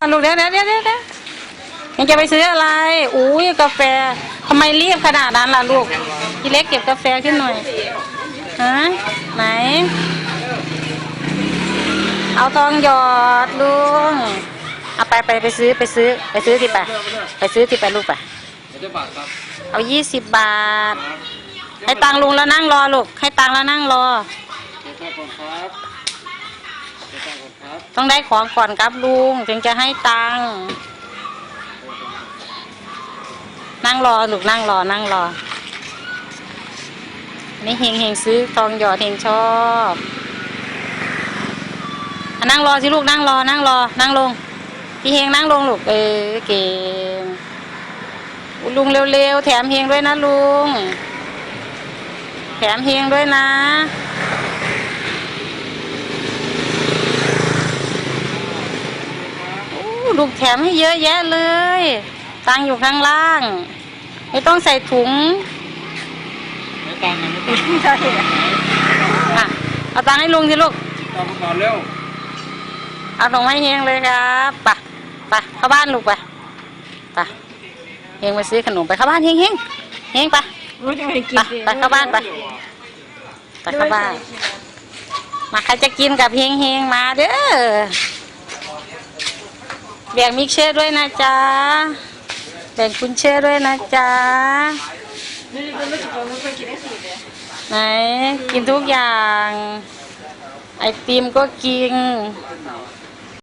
อะลูกเดี๋ยวเดี๋ยวเดี๋ยวเดี๋ยวเดี๋ยวยังจะไปซื้ออะไร อุ้ยกาแฟทำไมรีบขนาดนั้นล่ะลูกพี่เล็กเก็บกาแฟขึ้นหน่อยฮะไหน เอาทองหยอดลุงเอาไปไปไปซื้อไปซื้อ ไปซื้อที่ไปไปซื้อที่ไปลูกไปเอายี่สิบบาท ให้ตังลุงแล้วนั่งรอลูก ให้ตังแล้วนั่งรอ ต้องได้ของก่อนครับลุงถึงจะให้ตังค์นั่งรอลูกนั่งรอนั่งรอ นี่เฮงเฮงซื้อทองหยอดเฮงชอบอะนั่งรอสิลูกนั่งรอนั่งรอ นั่งลงพี่เฮงนั่งลงลูกเออเก่งอุลุงเร็วๆแถมเฮงด้วยนะลุง แถมเฮงด้วยนะ ลูกแถมให้เยอะแยะเลย ตังค์อยู่ข้างล่าง ไม่ต้องใส่ถุงไม่ตังค์นะไม่ตังค์ใช่อะเอาตังค์ให้ลุงสิลูกตังค์ก่อนเร็วเอาส่งให้เฮงเลยครับไปไปเข้าบ้านลูกไปไปเฮงไปซื้อขนมไปเข้าบ้านเฮงเฮงเฮงไปรู้จะไปกิไปนดิไปเข้าบ้านไปไปเข้าบ้านมาใครจะกินกับเฮงเฮงมาเด้อ แบ่งมิกเชอร์ด้วยนะจ๊ะ แบ่งคุณเชอร์ด้วยนะจ๊ะ ไหน กินทุกอย่าง ไอติมก็กิน